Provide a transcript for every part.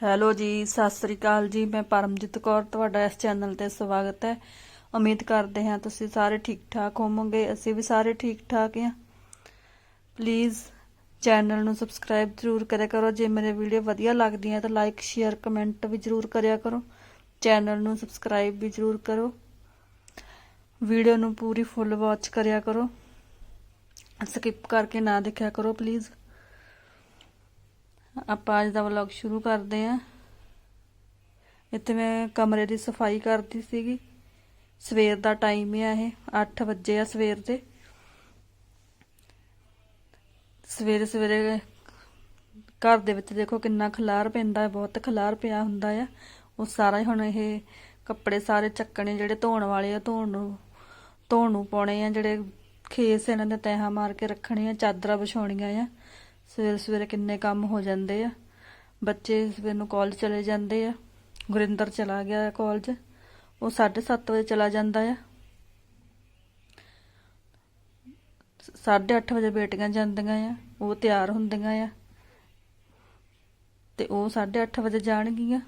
Hello ਜੀ, ਸਤਿ ਸ੍ਰੀ ਅਕਾਲ ਜੀ। ਮੈਂ ਪਰਮਜੀਤ ਕੌਰ, ਤੁਹਾਡਾ ਇਸ ਚੈਨਲ ਤੇ ਸਵਾਗਤ ਹੈ। ਉਮੀਦ ਕਰਦੇ ਹਾਂ ਤੁਸੀਂ ਸਾਰੇ ਠੀਕ ਠਾਕ ਹੋਵੋਗੇ। ਅਸੀਂ ਵੀ ਸਾਰੇ ਠੀਕ ਠਾਕ ਹਾਂ। ਪਲੀਜ਼ ਚੈਨਲ ਨੂੰ ਸਬਸਕ੍ਰਾਈਬ ਜ਼ਰੂਰ ਕਰਿਆ ਕਰੋ। ਜੇ ਮੇਰੇ ਵੀਡੀਓ ਵਧੀਆ ਲੱਗਦੀਆਂ ਤਾਂ ਲਾਈਕ ਸ਼ੇਅਰ ਕਮੈਂਟ ਵੀ ਜ਼ਰੂਰ ਕਰਿਆ ਕਰੋ। ਚੈਨਲ ਨੂੰ ਸਬਸਕ੍ਰਾਈਬ ਵੀ ਜ਼ਰੂਰ ਕਰੋ। ਵੀਡੀਓ ਨੂੰ ਪੂਰੀ ਫੁੱਲ ਵਾਚ ਕਰਿਆ ਕਰੋ। ਸਕਿਪ ਕਰਕੇ ਨਾ ਦੇਖਿਆ ਕਰੋ ਪਲੀਜ਼ ਆਪਾਂ ਅੱਜ ਦਾ ਵਲੌਗ ਸ਼ੁਰੂ ਕਰਦੇ ਆਂ ਇੱਥੇ ਮੈਂ ਕਮਰੇ ਦੀ ਸਫ਼ਾਈ ਕਰਦੀ ਸੀਗੀ। ਸਵੇਰ ਦਾ ਟਾਈਮ ਹੈ ਇਹ 8 ਵਜੇ ਆ ਸਵੇਰ ਦੇ। ਸਵੇਰੇ ਸਵੇਰੇ ਘਰ ਦੇ ਵਿੱਚ ਦੇਖੋ ਕਿੰਨਾ ਖਲਾਰ ਪੈਂਦਾ ਹੈ ਬਹੁਤ ਖਲਾਰ ਪਿਆ ਹੁੰਦਾ ਆ। ਉਹ ਸਾਰਾ ਹੁਣ ਇਹ ਕੱਪੜੇ ਸਾਰੇ ਚੱਕਣੇ ਜਿਹੜੇ ਧੋਣ ਵਾਲੇ ਆ, ਧੋਣ ਨੂੰ ਧੋਣ ਨੂੰ ਪਾਉਣੇ ਆ, ਜਿਹੜੇ ਖੇਸ ਇਹਨਾਂ ਦੇ ਤੈਹਾਂ ਮਾਰ ਕੇ ਰੱਖਣੇ ਆ, ਚਾਦਰਾਂ ਵਿਛਾਉਣੀਆਂ ਆ। ਸਵੇਰੇ ਸਵੇਰੇ ਕਿੰਨੇ ਕੰਮ ਹੋ ਜਾਂਦੇ ਆ। ਬੱਚੇ ਸਵੇਰ ਨੂੰ ਕਾਲਜ ਚਲੇ ਜਾਂਦੇ ਆ। ਗੁਰਿੰਦਰ ਚਲਾ ਗਿਆ ਹੈ ਕਾਲਜ ਉਹ 7:30 ਵਜੇ ਚਲਾ ਜਾਂਦਾ ਆ। 8:30 ਵਜੇ ਬੇਟੀਆਂ ਜਾਂਦੀਆਂ ਆ। ਉਹ ਤਿਆਰ ਹੁੰਦੀਆਂ ਆ। ਤੇ ਉਹ 8:30 ਵਜੇ ਜਾਣਗੀਆਂ।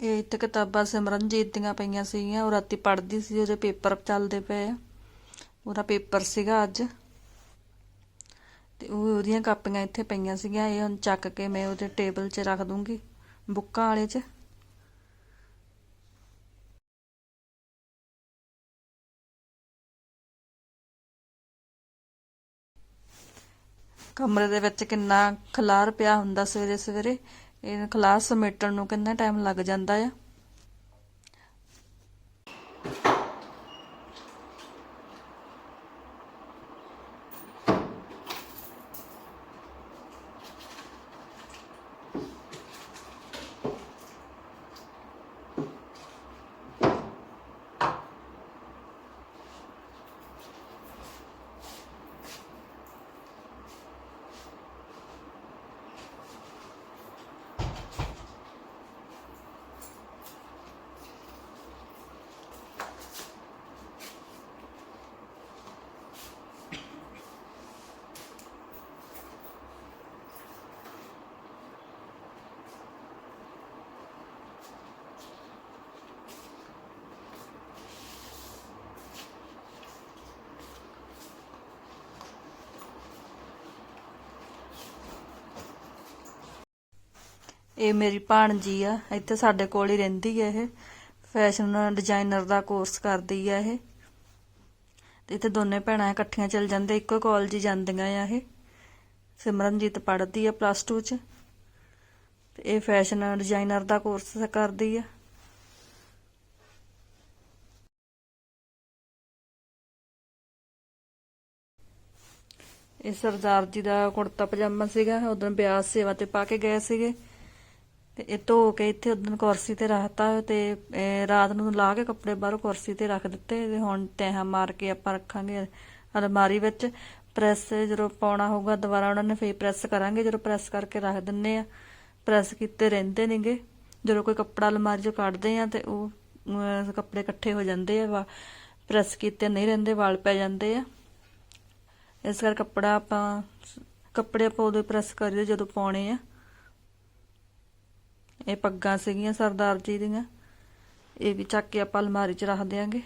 ਇਹ ਤੇ ਕਿਤਾਬਾਂ ਸਿਮਰਨਜੀਤ ਦੀਆਂ ਪਈਆਂ ਸੀਗੀਆਂ, ਉਹ ਰਾਤੀ ਪੜ੍ਹਦੀ ਸੀ, ਉਹਦੇ ਪੇਪਰ ਚੱਲਦੇ ਪਏ ਆ। ਉਹਦਾ ਪੇਪਰ ਸੀਗਾ ਅੱਜ। ਤੇ ਉਹ ਉਹਦੀਆਂ ਕਾਪੀਆਂ ਇੱਥੇ ਪਈਆਂ ਸੀਗੀਆਂ, ਇਹ ਹੁਣ ਚੱਕ ਕੇ ਮੈਂ ਉਹਦੇ ਟੇਬਲ 'ਚ ਰੱਖ ਦੂੰਗੀ, ਬੁੱਕਾਂ ਵਾਲੇ 'ਚ। ਕਮਰੇ ਦੇ ਵਿੱਚ ਕਿੰਨਾ ਖਲਾਰ ਪਿਆ ਹੁੰਦਾ ਸਵੇਰੇ ਸਵੇਰੇ ਇਹ ਖਲਾਰ ਸਮੇਟਣ ਨੂੰ ਕਿੰਨਾ ਟਾਈਮ ਲੱਗ ਜਾਂਦਾ ਆ? ਇਹ ਮੇਰੀ ਭਾਣਜੀ ਆ, ਇੱਥੇ ਸਾਡੇ ਕੋਲ ਹੀ ਰਹਿੰਦੀ ਹੈ ਇਹ। ਫੈਸ਼ਨ ਡਿਜ਼ਾਈਨਰ ਦਾ ਕੋਰਸ ਕਰਦੀ ਆ ਇਹ। ਇੱਥੇ ਦੋਨੇ ਭੈਣਾਂ ਇਕੱਠੀਆਂ ਚੱਲ ਜਾਂਦੇ, ਇੱਕੋ ਕਾਲਜ ਹੀ ਜਾਂਦੀਆਂ ਆ ਇਹ। ਸਿਮਰਨਜੀਤ ਪੜ੍ਹਦੀ ਆ ਪਲੱਸ 2 ਚ। ਤੇ ਇਹ ਫੈਸ਼ਨ ਡਿਜ਼ਾਈਨਰ ਦਾ ਕੋਰਸ ਕਰਦੀ ਆ। ਇਹ ਸਰਦਾਰ ਜੀ ਦਾ ਕੁੜਤਾ ਪਜਾਮਾ ਸੀਗਾ, ਉਦੋਂ ਬਿਆਸ ਸੇਵਾ ਤੇ ਪਾ ਕੇ ਗਏ ਸੀਗੇ। ਤੇ ਇਹ ਧੋ ਕੇ ਇੱਥੇ ਉਦੋਂ ਕੁਰਸੀ ਤੇ ਰੱਖਤਾ ਤੇ, ਇਹ ਰਾਤ ਨੂੰ ਲਾ ਕੇ ਕੱਪੜੇ ਬਾਹਰੋਂ ਕੁਰਸੀ ਤੇ ਰੱਖ ਦਿੱਤੇ ਤੇ ਹੁਣ ਤੈਹਾਂ ਮਾਰ ਕੇ ਆਪਾਂ ਰੱਖਾਂਗੇ ਅਲਮਾਰੀ ਵਿੱਚ। ਪ੍ਰੈਸ ਜਦੋਂ ਪਾਉਣਾ ਹੋਊਗਾ ਦੁਬਾਰਾ ਉਹਨਾਂ ਨੇ ਫੇਰ ਪ੍ਰੈਸ ਕਰਾਂਗੇ, ਜਦੋਂ ਪ੍ਰੈਸ ਕਰਕੇ ਰੱਖ ਦਿੰਨੇ ਆ। ਪ੍ਰੈਸ ਕੀਤੇ ਰਹਿੰਦੇ ਨੇਗੇ। ਜਦੋਂ ਕੋਈ ਕੱਪੜਾ ਅਲਮਾਰੀ ਚੋਂ ਕੱਢਦੇ ਆ ਤੇ ਉਹ ਕੱਪੜੇ ਇਕੱਠੇ ਹੋ ਜਾਂਦੇ ਆ, ਵਾ ਪ੍ਰੈਸ ਕੀਤੇ ਨਹੀਂ ਰਹਿੰਦੇ, ਵਾਲ ਪੈ ਜਾਂਦੇ ਆ। ਇਸ ਕਰਕੇ ਕੱਪੜਾ ਆਪਾਂ, ਕੱਪੜੇ ਆਪਾਂ ਉਦੋਂ ਪ੍ਰੈਸ ਕਰੀਏ ਜਦੋਂ ਪਾਉਣੇ ਆ। ਇਹ ਪੱਗਾਂ ਸੀਗੀਆਂ ਸਰਦਾਰ ਜੀ ਦੀਆਂ। ਇਹ ਵੀ ਚੱਕ ਕੇ ਆਪਾਂ ਅਲਮਾਰੀ 'ਚ ਰੱਖ ਦਿਆਂਗੇ।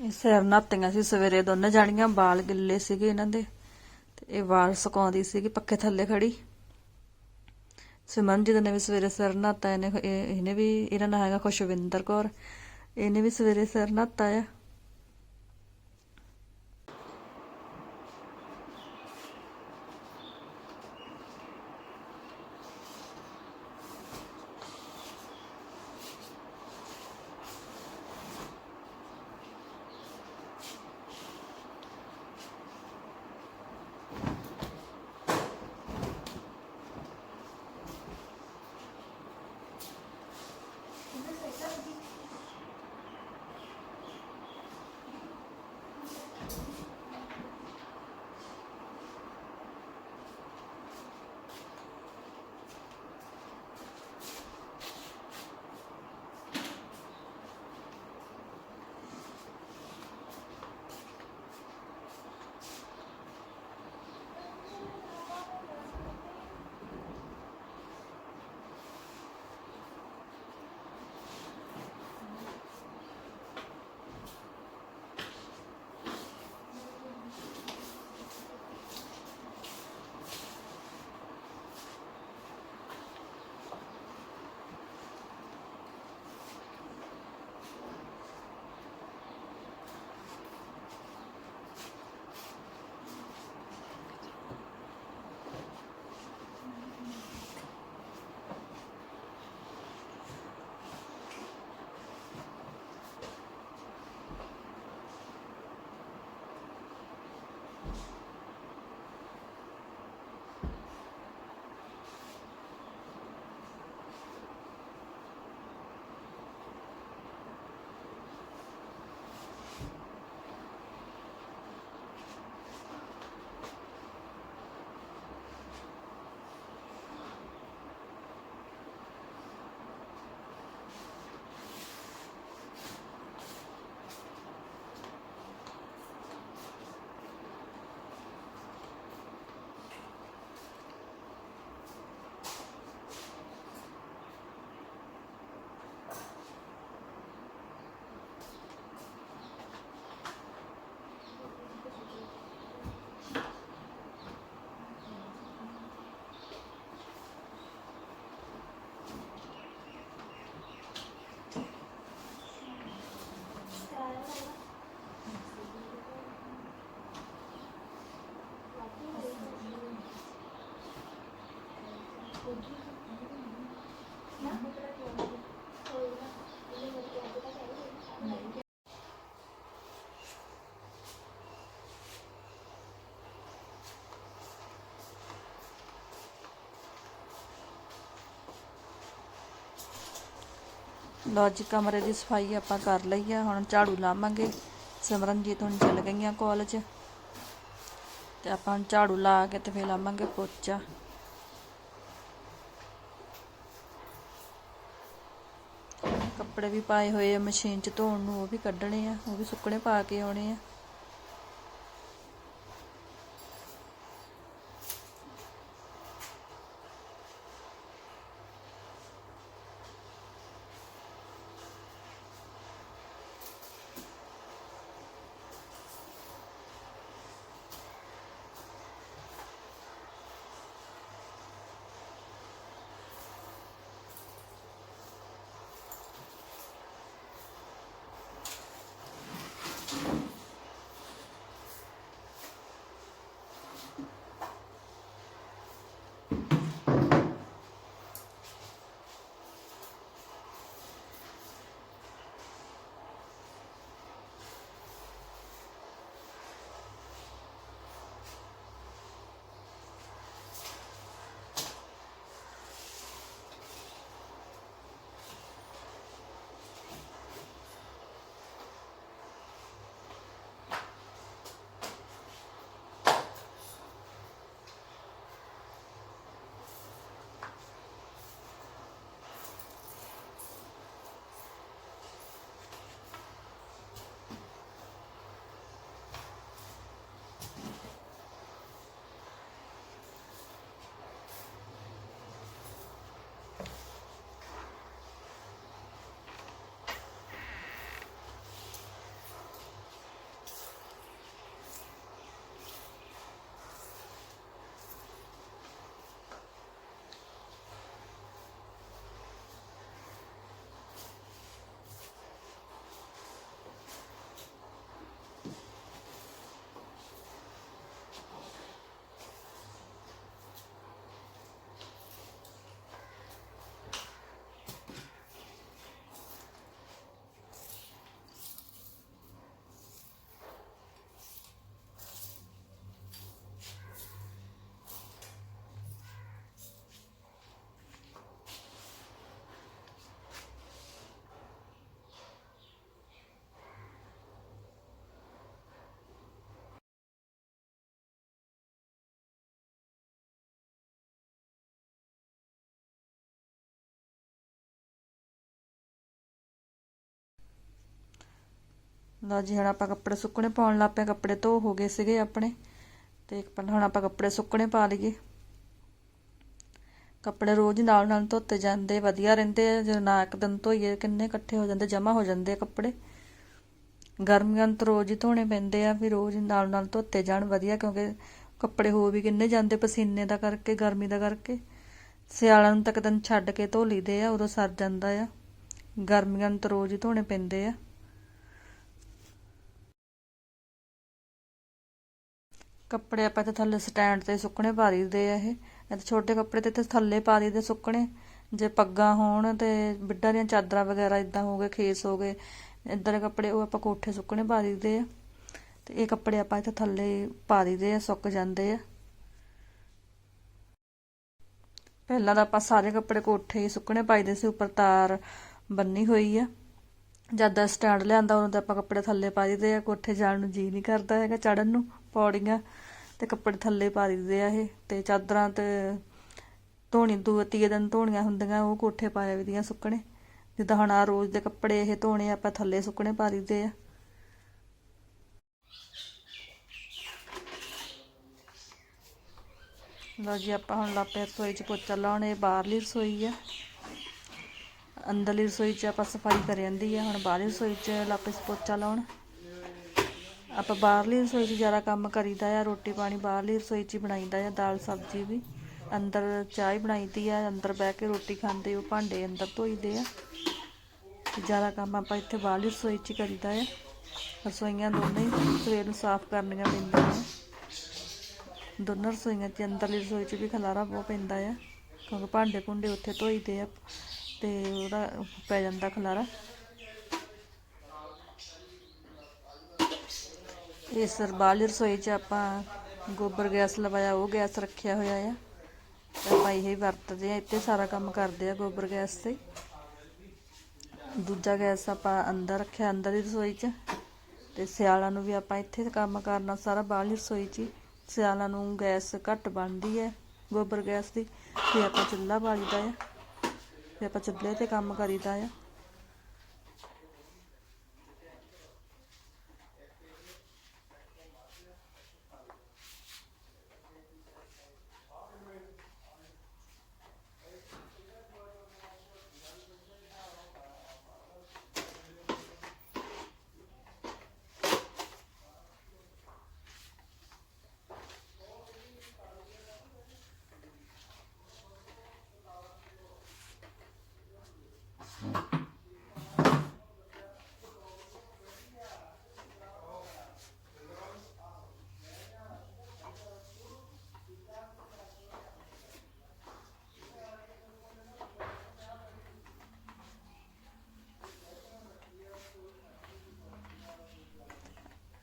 ਇਹ ਸਿਰ ਨਹਾਤੀਆਂ ਸੀ, ਸਵੇਰੇ ਦੋਨੇ ਜਾਣੀਆਂ ਵਾਲ ਗਿੱਲੇ ਸੀਗੇ ਇਹਨਾਂ ਦੇ, ਤੇ ਇਹ ਵਾਲ ਸੁਕਾਉਂਦੀ ਸੀਗੀ, ਪੱਖੇ ਥੱਲੇ ਖੜੀ। ਸਿਮਰਨਜੀਤ ਨੇ ਵੀ ਸਵੇਰੇ ਸਿਰ ਨਹਾਤਾ, ਇਹਨੇ, ਇਹ- ਇਹਨੇ ਵੀ, ਇਹਨਾਂ ਨਾਂ ਹੈਗਾ ਖੁਸ਼ਵਿੰਦਰ ਕੌਰ, ਇਹਨੇ ਵੀ ਸਵੇਰੇ ਸਿਰ ਨਹਾਤਾ ਆ। ਲਓ ਜੀ, ਕਮਰੇ ਦੀ ਸਫ਼ਾਈ ਆਪਾਂ ਕਰ ਲਈ ਆ, ਹੁਣ ਝਾੜੂ ਲਾਵਾਂਗੇ। ਸਿਮਰਨਜੀਤ ਹੁਣ ਚੱਲ ਗਈਆਂ ਕਾਲਜ। ਤੇ ਆਪਾਂ ਹੁਣ ਝਾੜੂ ਲਾ ਕੇ ਤੇ ਫੇਰ ਲਾਵਾਂਗੇ ਪੋਚਾ। ਕੱਪੜੇ ਵੀ ਪਾਏ ਹੋਏ ਆ, ਮਸ਼ੀਨ 'ਚ ਧੋਣ ਨੂੰ ਉਹ ਵੀ ਕੱਢਣੇ ਆ, ਉਹ ਵੀ ਸੁੱਕਣੇ ਪਾ ਕੇ ਆਉਣੇ ਆ। ਲਓ ਜੀ, ਹੁਣ ਆਪਾਂ ਕੱਪੜੇ ਸੁੱਕਣੇ ਪਾਉਣ ਲੱਗ ਪਏ ਕੱਪੜੇ ਧੋ ਹੋ ਗਏ ਸੀਗੇ ਆਪਣੇ। ਤੇ ਪਹਿਲਾਂ ਹੁਣ ਆਪਾਂ ਕੱਪੜੇ ਸੁੱਕਣੇ ਪਾ ਲਈਏ। ਕੱਪੜੇ ਰੋਜ਼ ਨਾਲ ਨਾਲ ਧੋਤੇ ਜਾਂਦੇ, ਵਧੀਆ ਰਹਿੰਦੇ ਆ। ਜੇ ਨਾ ਇੱਕ ਦਿਨ ਧੋਈਏ, ਕਿੰਨੇ ਇਕੱਠੇ ਹੋ ਜਾਂਦੇ ਜਮਾ ਹੋ ਜਾਂਦੇ ਆ ਕੱਪੜੇ। ਗਰਮੀਆਂ ਨੂੰ ਤਾਂ ਰੋਜ਼ ਹੀ ਧੋਣੇ ਪੈਂਦੇ ਆ, ਵੀ ਰੋਜ਼ ਨਾਲ ਨਾਲ ਧੋਤੇ ਜਾਣ ਵਧੀਆ, ਕਿਉਂਕਿ ਕੱਪੜੇ ਹੋ ਵੀ ਕਿੰਨੇ ਜਾਂਦੇ ਪਸੀਨੇ ਦਾ ਕਰਕੇ, ਗਰਮੀ ਦਾ ਕਰਕੇ। ਸਿਆਲਾਂ ਨੂੰ ਤੱਕ ਦਿਨ ਛੱਡ ਕੇ ਧੋ ਲਈਦੇ ਆ, ਉਦੋਂ ਸਰ ਜਾਂਦਾ ਆ। ਗਰਮੀਆਂ ਨੂੰ ਤਾਂ ਰੋਜ਼ ਹੀ ਧੋਣੇ ਪੈਂਦੇ ਆ। ਕੱਪੜੇ ਆਪਾਂ ਤੇ ਥੱਲੇ ਸਟੈਂਡ ਤੇ ਸੁੱਕਣੇ ਪਾ ਦਈਦੇ ਆ ਇਹ। ਇਹ ਤੇ ਛੋਟੇ ਕੱਪੜੇ ਤੇ ਇੱਥੇ ਥੱਲੇ ਪਾ ਦਈਦੇ ਸੁੱਕਣੇ। ਜੇ ਪੱਗਾਂ ਹੋਣ ਤੇ ਬਿੱਡਾਂ ਦੀਆਂ ਚਾਦਰਾਂ ਵਗੈਰਾ ਇਦਾਂ ਹੋ ਗਏ, ਖੇਸ ਹੋ ਗਏ ਇਦਾਂ ਦੇ ਕੱਪੜੇ ਉਹ ਆਪਾਂ ਕੋਠੇ ਸੁੱਕਣੇ ਪਾ ਦਈਦੇ ਆ। ਤੇ ਇਹ ਕੱਪੜੇ ਆਪਾਂ ਇੱਥੇ ਥੱਲੇ ਪਾ ਦਈਦੇ ਆ, ਸੁੱਕ ਜਾਂਦੇ ਆ। ਪਹਿਲਾਂ ਤਾਂ ਆਪਾਂ ਸਾਰੇ ਕੱਪੜੇ ਕੋਠੇ ਹੀ ਸੁੱਕਣੇ ਪਾਈਦੇ ਸੀ, ਉੱਪਰ ਤਾਰ ਬੰਨੀ ਹੋਈ ਆ। ਜਦ ਦਾ ਸਟੈਂਡ ਲਿਆਂਦਾ, ਉਦੋਂ ਤਾਂ ਆਪਾਂ ਕੱਪੜੇ ਥੱਲੇ ਪਾ ਦਈਦੇ ਆ। ਕੋਠੇ ਜਾਣ ਨੂੰ ਜੀ ਨਹੀਂ ਕਰਦਾ ਹੈਗਾ ਚੜਨ ਨੂੰ। ਪੌੜੀਆਂ ਤੇ ਕੱਪੜੇ ਥੱਲੇ ਪਾ ਦਿੰਦੇ ਆ ਇਹ ਤੇ ਚਾਦਰਾਂ ਤੇ ਧੋਣੀ, ਦੂ ਤੀਏ ਦਿਨ ਧੋਣੀਆਂ ਹੁੰਦੀਆਂ, ਉਹ ਕੋਠੇ ਪਾਇਆ ਵੀਦੀਆਂ ਸੁੱਕਣੇ। ਜਿੱਦਾਂ ਹੁਣ ਆ ਰੋਜ਼ ਦੇ ਕੱਪੜੇ ਇਹ ਧੋਣੇ ਆਪਾਂ ਥੱਲੇ ਸੁੱਕਣੇ ਪਾ ਦਿੰਦੇ ਆ। ਲਓ ਜੀ, ਆਪਾਂ ਹੁਣ ਲਾਪੇ ਰਸੋਈ 'ਚ ਪੋਚਾ ਲਾਉਣ ਇਹ ਬਾਹਰਲੀ ਰਸੋਈ ਆ। ਅੰਦਰਲੀ ਰਸੋਈ 'ਚ ਆਪਾਂ ਸਫ਼ਾਈ ਕਰ ਜਾਂਦੀ ਆ, ਹੁਣ ਬਾਹਰਲੀ ਰਸੋਈ 'ਚ ਲਾਪੇ 'ਚ ਪੋਚਾ ਲਾਉਣ। ਆਪਾਂ ਬਾਹਰਲੀ ਰਸੋਈ 'ਚ ਜ਼ਿਆਦਾ ਕੰਮ ਕਰੀਦਾ ਆ, ਰੋਟੀ ਪਾਣੀ ਬਾਹਰਲੀ ਰਸੋਈ 'ਚ ਹੀ ਬਣਾਈਦਾ ਆ, ਦਾਲ ਸਬਜ਼ੀ ਵੀ। ਅੰਦਰ ਚਾਹ ਹੀ ਬਣਾਈਦੀ ਆ, ਅੰਦਰ ਬਹਿ ਕੇ ਰੋਟੀ ਖਾਂਦੇ ਉਹ ਭਾਂਡੇ ਅੰਦਰ ਧੋਈਦੇ ਆ। ਜ਼ਿਆਦਾ ਕੰਮ ਆਪਾਂ ਇੱਥੇ ਬਾਹਰਲੀ ਰਸੋਈ 'ਚ ਹੀ ਕਰੀਦਾ ਆ। ਰਸੋਈਆਂ ਦੋਨੇ ਸਵੇਰ ਨੂੰ ਸਾਫ਼ ਕਰਨੀਆਂ ਪੈਂਦੀਆਂ ਆ ਦੋਨਾਂ ਰਸੋਈਆਂ 'ਚ ਅੰਦਰਲੀ ਰਸੋਈ 'ਚ ਵੀ ਖਲਾਰਾ ਬਹੁਤ ਪੈਂਦਾ ਆ, ਕਿਉਂਕਿ ਭਾਂਡੇ ਭੁੰਡੇ ਉੱਥੇ ਧੋਈਦੇ ਆ ਤੇ ਉਹਦਾ ਪੈ ਜਾਂਦਾ ਖਲਾਰਾ। ਇਸ ਬਾਹਰਲੀ ਰਸੋਈ 'ਚ ਆਪਾਂ ਗੋਬਰ ਗੈਸ ਲਵਾਇਆ, ਉਹ ਗੈਸ ਰੱਖਿਆ ਹੋਇਆ ਆ। ਆਪਾਂ ਇਹ ਵਰਤਦੇ ਆ, ਇੱਥੇ ਸਾਰਾ ਕੰਮ ਕਰਦੇ ਆ ਗੋਬਰ ਗੈਸ ਤੇ। ਦੂਜਾ ਗੈਸ ਆਪਾਂ ਅੰਦਰ ਰੱਖਿਆ, ਅੰਦਰ ਦੀ ਰਸੋਈ 'ਚ। ਤੇ ਸਿਆਲਾਂ ਨੂੰ ਵੀ ਆਪਾਂ ਇੱਥੇ ਕੰਮ ਕਰਨਾ, ਸਾਰਾ ਬਾਹਰਲੀ ਰਸੋਈ 'ਚ ਹੀ। ਸਿਆਲਾਂ ਨੂੰ ਗੈਸ ਘੱਟ ਬਣਦੀ ਹੈ ਗੋਬਰ ਗੈਸ ਦੀ ਤੇ ਆਪਾਂ ਚੁੱਲ੍ਹਾ ਬਾਲੀਦਾ ਆ। ਤੇ ਆਪਾਂ ਚੁੱਲ੍ਹੇ ਤੇ ਕੰਮ ਕਰੀਦਾ ਆ।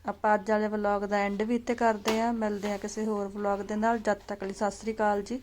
ਆਪਾਂ ਅੱਜ ਵਾਲੇ ਵਲੌਗ ਦਾ ਐਂਡ ਵੀ ਇੱਥੇ ਕਰਦੇ ਆ ਮਿਲਦੇ ਆ ਕਿਸੇ ਹੋਰ ਵਲੌਗ ਦੇ ਨਾਲ। ਜਦ ਤੱਕ ਲਈ ਸਤਿ ਸ੍ਰੀ ਅਕਾਲ ਜੀ।